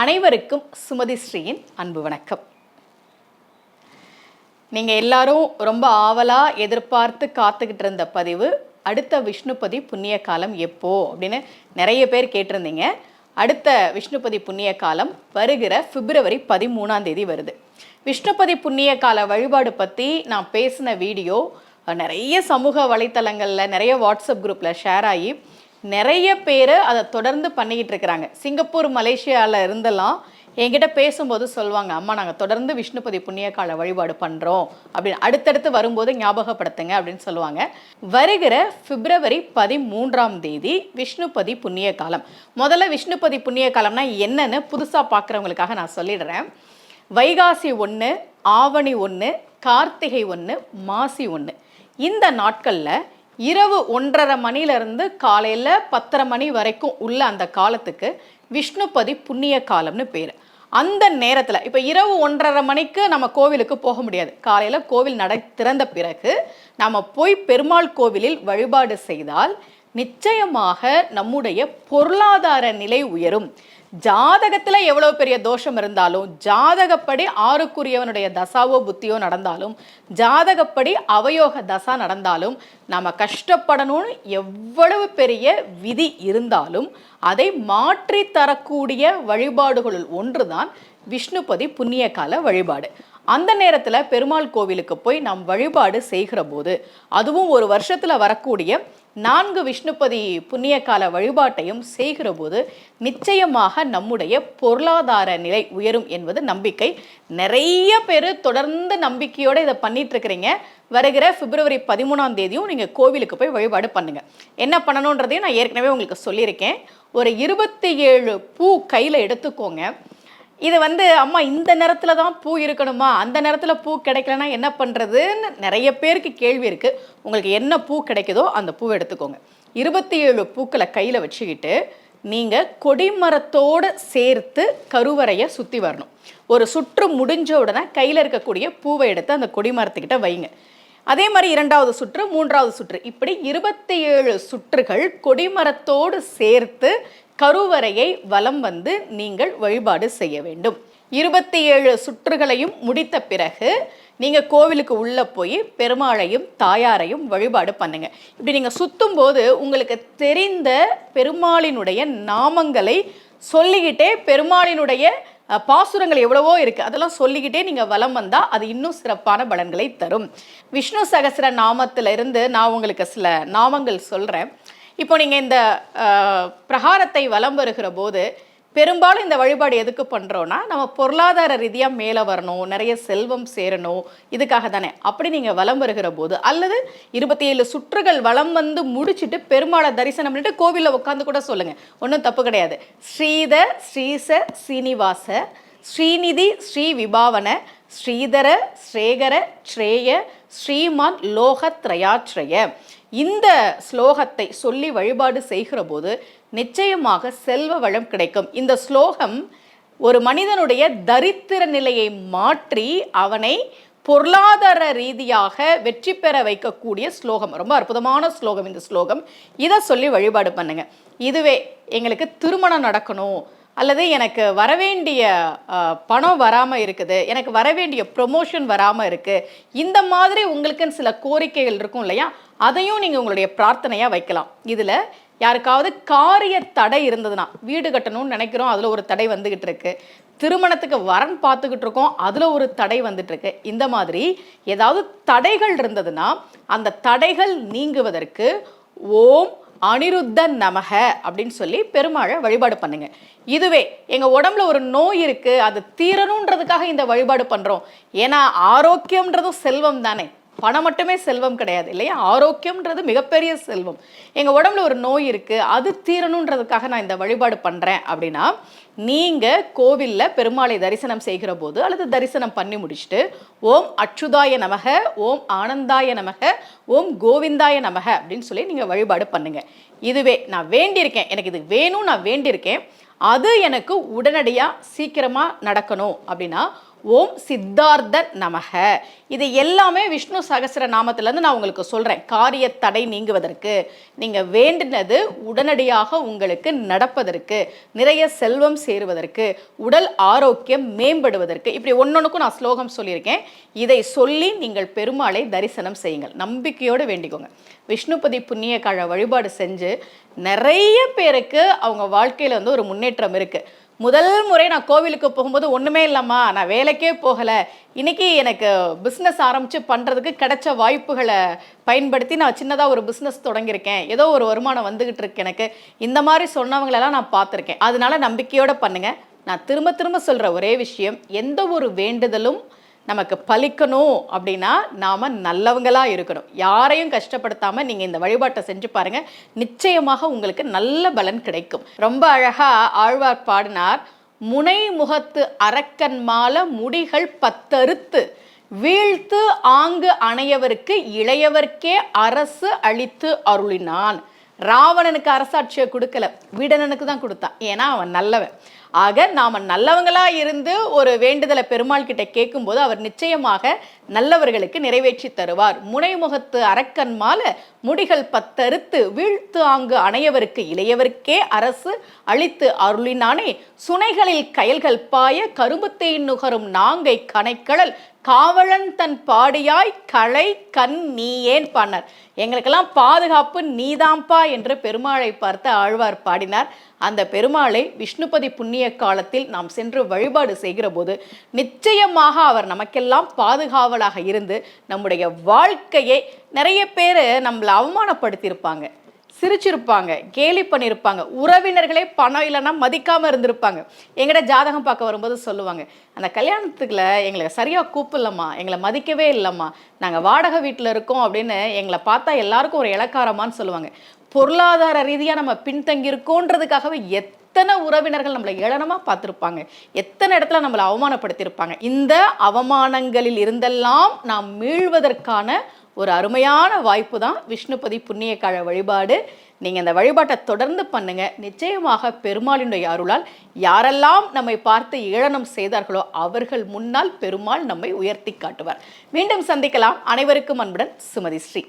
அனைவருக்கும் சுமதி ஸ்ரீயின் அன்பு வணக்கம். நீங்கள் எல்லாரும் ரொம்ப ஆவலாக எதிர்பார்த்து காத்துக்கிட்டு இருந்த பதிவு அடுத்த விஷ்ணுபதி புண்ணிய காலம் எப்போ அப்படின்னு நிறைய பேர் கேட்டிருந்தீங்க. அடுத்த விஷ்ணுபதி புண்ணிய காலம் வருகிற பிப்ரவரி பதிமூணாம் தேதி வருது. விஷ்ணுபதி புண்ணிய கால வழிபாடு பற்றி நான் பேசின வீடியோ நிறைய சமூக வலைத்தளங்களில் நிறைய வாட்ஸ்அப் குரூப்பில் ஷேர் ஆகி நிறைய பேர் அதை தொடர்ந்து பண்ணிக்கிட்டு இருக்கிறாங்க. சிங்கப்பூர் மலேசியாவில் இருந்தெல்லாம் என்கிட்ட பேசும்போது சொல்லுவாங்க அம்மா நாங்கள் தொடர்ந்து விஷ்ணுபதி புண்ணிய கால வழிபாடு பண்ணுறோம் அப்படின்னு அடுத்தடுத்து வரும்போது ஞாபகப்படுத்துங்க அப்படின்னு சொல்லுவாங்க. வருகிற பிப்ரவரி பதிமூன்றாம் தேதி விஷ்ணுபதி புண்ணிய காலம் முதல்ல விஷ்ணுபதி புண்ணிய காலம்னா என்னன்னு புதுசாக பார்க்குறவங்களுக்காக நான் சொல்லிடுறேன். வைகாசி ஒன்று ஆவணி ஒன்று கார்த்திகை ஒன்று மாசி ஒன்று இந்த நாட்களில் இரவு ஒன்றரை மணிலேருந்து காலையில் பத்தரை மணி வரைக்கும் உள்ள அந்த காலத்துக்கு விஷ்ணுபதி புண்ணிய காலம்னு பேர். அந்த நேரத்தில் இப்போ இரவு ஒன்றரை மணிக்கு நம்ம கோவிலுக்கு போக முடியாது. காலையில் கோவில் நடை திறந்த பிறகு நம்ம போய் பெருமாள் கோவிலில் வழிபாடு செய்தால் நிச்சயமாக நம்முடைய பொருளாதார நிலை உயரும். ஜாதகத்தில் எவ்வளவு பெரிய தோஷம் இருந்தாலும் ஜாதகப்படி ஆறுக்குரியவனுடைய தசாவோ புத்தியோ நடந்தாலும் ஜாதகப்படி அவயோக தசா நடந்தாலும் நம்ம கஷ்டப்படணும்னு எவ்வளவு பெரிய விதி இருந்தாலும் அதை மாற்றி தரக்கூடிய வழிபாடுகளுள் ஒன்றுதான் விஷ்ணுபதி புண்ணிய கால வழிபாடு. அந்த நேரத்தில் பெருமாள் கோவிலுக்கு போய் நாம் வழிபாடு செய்கிற போது அதுவும் ஒரு வருஷத்தில் வரக்கூடிய நான்கு விஷ்ணுபதி புண்ணியகால வழிபாட்டையும் செய்கிற போது நிச்சயமாக நம்முடைய பொருளாதார நிலை உயரும் என்பது நம்பிக்கை. நிறைய பேர் தொடர்ந்து நம்பிக்கையோடு இதை பண்ணிட்டு இருக்கிறீங்க வருகிற பிப்ரவரி பதிமூணாம் தேதியும் நீங்கள் கோவிலுக்கு போய் வழிபாடு பண்ணுங்க. என்ன பண்ணணுன்றதையும் நான் ஏற்கனவே உங்களுக்கு சொல்லியிருக்கேன். ஒரு இருபத்தி ஏழு பூ கையில் எடுத்துக்கோங்க. இது வந்து அம்மா இந்த நேரத்தில் தான் பூ இருக்கணுமா? அந்த நேரத்தில் பூ கிடைக்கலனா என்ன பண்ணுறதுன்னு நிறைய பேருக்கு கேள்வி இருக்குது உங்களுக்கு என்ன பூ கிடைக்குதோ அந்த பூவை எடுத்துக்கோங்க. இருபத்தி ஏழு பூக்களை கையில் வச்சுக்கிட்டு நீங்கள் கொடிமரத்தோடு சேர்த்து கருவறையை சுற்றி வரணும். ஒரு சுற்று முடிஞ்ச உடனே கையில் இருக்கக்கூடிய பூவை எடுத்து அந்த கொடிமரத்துக்கிட்ட வைங்க. அதே மாதிரி இரண்டாவது சுற்று மூன்றாவது சுற்று. இப்படி இருபத்தி ஏழு சுற்றுகள் கொடிமரத்தோடு சேர்த்து கருவறையை வலம் வந்து நீங்கள் வழிபாடு செய்ய வேண்டும். இருபத்தி ஏழு சுற்றுகளையும் முடித்த பிறகு நீங்கள் கோவிலுக்கு உள்ளே போய் பெருமாளையும் தாயாரையும் வழிபாடு பண்ணுங்க. இப்படி நீங்கள் சுற்றும் போது உங்களுக்கு தெரிந்த பெருமாளினுடைய நாமங்களை சொல்லிக்கிட்டே பெருமாளினுடைய பாசுரங்கள் எவ்வளவோ இருக்கு. அதெல்லாம் சொல்லிக்கிட்டே நீங்க வலம் வந்தா அது இன்னும் சிறப்பான பலன்களை தரும். விஷ்ணு சகஸ்ர நாமத்துல இருந்து நான் உங்களுக்கு சில நாமங்கள் சொல்றேன். இப்போ நீங்கள் இந்த பிரகாரத்தை வலம் வருகிற போது பெரும்பாலும் இந்த வழிபாடு எதுக்கு பண்ணுறோன்னா நம்ம பொருளாதார ரீதியாக மேலே வரணும் நிறைய செல்வம் சேரணும் இதுக்காக தானே. அப்படி நீங்கள் வலம் வருகிற போது அல்லது இருபத்தி ஏழு சுற்றுகள் வலம் வந்து முடிச்சுட்டு பெருமாளை தரிசனம் பண்ணிட்டு கோவிலில் உட்காந்து கூட சொல்லுங்கள் ஒன்றும் தப்பு கிடையாது. ஸ்ரீத ஸ்ரீச சீனிவாச ஸ்ரீநிதி ஸ்ரீ விபாவன ஸ்ரீதர ஸ்ரேகர ஸ்ரேய ஸ்ரீமான் லோகத்ரயாட்சய இந்த ஸ்லோகத்தை சொல்லி வழிபாடு செய்கிற போது நிச்சயமாக செல்வ வளம் கிடைக்கும். இந்த ஸ்லோகம் ஒரு மனிதனுடைய தரித்திர நிலையை மாற்றி அவனை பொருளாதார ரீதியாக வெற்றி பெற வைக்கக்கூடிய ஸ்லோகம். ரொம்ப அற்புதமான ஸ்லோகம் இந்த ஸ்லோகம். இதை சொல்லி வழிபாடு பண்ணுங்க. இதுவே எங்களுக்கு திருமணம் நடக்கணும். அல்லது எனக்கு வரவேண்டிய பணம் வராமல் இருக்குது எனக்கு வரவேண்டிய ப்ரொமோஷன் வராமல் இருக்குது இந்த மாதிரி உங்களுக்குன்னு சில கோரிக்கைகள் இருக்கும் இல்லையா? அதையும் நீங்கள் உங்களுடைய பிரார்த்தனையாக வைக்கலாம். இதில் யாருக்காவது காரிய தடை இருந்ததுன்னா வீடு கட்டணும்னு நினைக்கிறோம் அதில் ஒரு தடை வந்துகிட்டு இருக்கு. திருமணத்துக்கு வரன் பார்த்துக்கிட்டு இருக்கோம் அதில் ஒரு தடை வந்துட்டு இருக்கு. இந்த மாதிரி ஏதாவது தடைகள் இருந்ததுன்னா அந்த தடைகள் நீங்குவதற்கு ஓம் அனிருத்தன் நமக அப்படின்னு சொல்லி பெருமாளை வழிபாடு பண்ணுங்க. இதுவே எங்கள் உடம்புல ஒரு நோய் இருக்குது அது தீரணுன்றதுக்காக இந்த வழிபாடு பண்ணுறோம் ஏன்னா ஆரோக்கியம்ன்றதும் செல்வம் தானே. பணம் மட்டுமே செல்வம் கிடையாது இல்லையா? ஆரோக்கியம்ன்றது மிகப்பெரிய செல்வம். எங்கள் உடம்புல ஒரு நோய் இருக்குது அது தீரணுன்றதுக்காக நான் இந்த வழிபாடு பண்ணுறேன் அப்படின்னா நீங்கள் கோவிலில் பெருமாளை தரிசனம் செய்கிற போது அல்லது தரிசனம் பண்ணி முடிச்சுட்டு ஓம் அச்சுதாய நமக ஓம் ஆனந்தாய நமக ஓம் கோவிந்தாய நமக அப்படின்னு சொல்லி நீங்கள் வழிபாடு பண்ணுங்கள் இதுவே நான் வேண்டியிருக்கேன். எனக்கு இது வேணும் நான் வேண்டியிருக்கேன். அது எனக்கு உடனடியாக சீக்கிரமாக நடக்கணும் அப்படின்னா ஓம் சித்தார்த்த நமக. இது எல்லாமே விஷ்ணு சகஸ்ர நாமத்திலேருந்து நான் உங்களுக்கு சொல்கிறேன் காரிய தடை நீங்குவதற்கு. நீங்கள் வேண்டினது உடனடியாக உங்களுக்கு நடப்பதற்கு. நிறைய செல்வம் சேருவதற்கு. உடல் ஆரோக்கியம் மேம்படுவதற்கு. இப்படி ஒன்றொன்றுக்கும் நான் ஸ்லோகம் சொல்லியிருக்கேன். இதை சொல்லி நீங்கள் பெருமாளை தரிசனம் செய்யுங்கள். நம்பிக்கையோடு வேண்டிக்கோங்க. விஷ்ணுபதி புண்ணிய கால வழிபாடு செஞ்சு நிறைய பேருக்கு அவங்க வாழ்க்கையில் வந்து ஒரு முன்னேற்றம் இருக்குது முதல் முறை நான் கோவிலுக்கு போகும்போது ஒன்றுமே இல்லைம்மா நான் வேலைக்கே போகலை. இன்னைக்கு எனக்கு பிஸ்னஸ் ஆரம்பித்து பண்ணுறதுக்கு கிடைச்ச வாய்ப்புகளை பயன்படுத்தி நான் சின்னதாக ஒரு பிஸ்னஸ் தொடங்கியிருக்கேன். ஏதோ ஒரு வருமானம் வந்துக்கிட்டு இருக்கு எனக்கு. இந்த மாதிரி சொன்னவங்களெல்லாம் நான் பார்த்துருக்கேன். அதனால நம்பிக்கையோடு பண்ணுங்கள் நான் திரும்ப திரும்ப சொல்கிற ஒரே விஷயம் எந்த ஒரு வேண்டுதலும் நமக்கு பலிக்கணும் அப்படின்னா நாம் நல்லவங்களாக இருக்கணும். யாரையும் கஷ்டப்படுத்தாமல் நீங்கள் இந்த வழிபாட்டை செஞ்சு பாருங்கள் நிச்சயமாக உங்களுக்கு நல்ல பலன் கிடைக்கும். ரொம்ப அழகாக ஆழ்வார் பாடினார் முனை முகத்து அரக்கன் மால முடிகள் பத்தறுத்து வீழ்த்து ஆங்கு அணையவருக்கு இளையவர்க்கே அரசு அளித்து அருளினான். ராவணனுக்கு அரசாட்சியை கொடுக்கல. வீடனனுக்கு தான் கொடுத்தான். ஏன்னா அவன் நல்லவன். ஆக நாம நல்லவங்களா இருந்து ஒரு வேண்டுதலை பெருமாள் கிட்ட கேட்கும்போது அவர் நிச்சயமாக நல்லவர்களுக்கு நிறைவேற்றி தருவார். முனைமுகத்து அரக்கன் மால முடிகள் பத்தறுத்து வீழ்த்து ஆங்கு அணையவருக்கு இளையவர்க்கே அரசு அளித்து அருளினானே. சுனைகளில் கயல்கள் பாய கரும்புத்தை நுகரும் நாங்கை கனைக்கடல் காவலன் தன் பாடியாய் களை கண் நீ ஏன் பண்ணர் எங்களுக்கெல்லாம் பாதுகாப்பு நீதாம்பா என்று பெருமாளை பார்த்து ஆழ்வார் பாடினார். அந்த பெருமாளை விஷ்ணுபதி புண்ணிய காலத்தில் நாம் சென்று வழிபாடு செய்கிற போது நிச்சயமாக அவர் நமக்கெல்லாம் பாதுகாவலாக இருந்து நம்முடைய வாழ்க்கையை நிறைய பேர் நம்மளை அவமானப்படுத்தியிருப்பாங்க. சிரிச்சிருப்பாங்க கேலி பண்ணியிருப்பாங்க உறவினர்களே பணம் இல்லைன்னா மதிக்காமல் இருந்திருப்பாங்க. எங்கிட்ட ஜாதகம் பார்க்க வரும்போது சொல்லுவாங்க அந்த கல்யாணத்துக்குள்ள எங்களை சரியாக கூப்பிடலம்மா எங்களை மதிக்கவே இல்லைம்மா நாங்கள் வாடகை வீட்டில் இருக்கோம் அப்படின்னு எங்களை பார்த்தா எல்லாருக்கும் ஒரு இலக்காரமான்னு சொல்லுவாங்க. பொருளாதார ரீதியாக நம்ம பின்தங்கி எத் எத்தனை உறவினர்கள் நம்மளை ஏளனமாக பார்த்துருப்பாங்க. எத்தனை இடத்துல நம்மளை அவமானப்படுத்தியிருப்பாங்க. இந்த அவமானங்களில் இருந்தெல்லாம் நாம் மீள்வதற்கான ஒரு அருமையான வாய்ப்பு தான் விஷ்ணுபதி புண்ணிய கால வழிபாடு. நீங்கள் இந்த வழிபாட்டை தொடர்ந்து பண்ணுங்க. நிச்சயமாக பெருமாளினுடைய அருளால் யாரெல்லாம் நம்மை பார்த்து ஏளனம் செய்தார்களோ அவர்கள் முன்னால் பெருமாள் நம்மை உயர்த்தி காட்டுவார். மீண்டும் சந்திக்கலாம். அனைவருக்கும் அன்புடன் சுமதி ஸ்ரீ.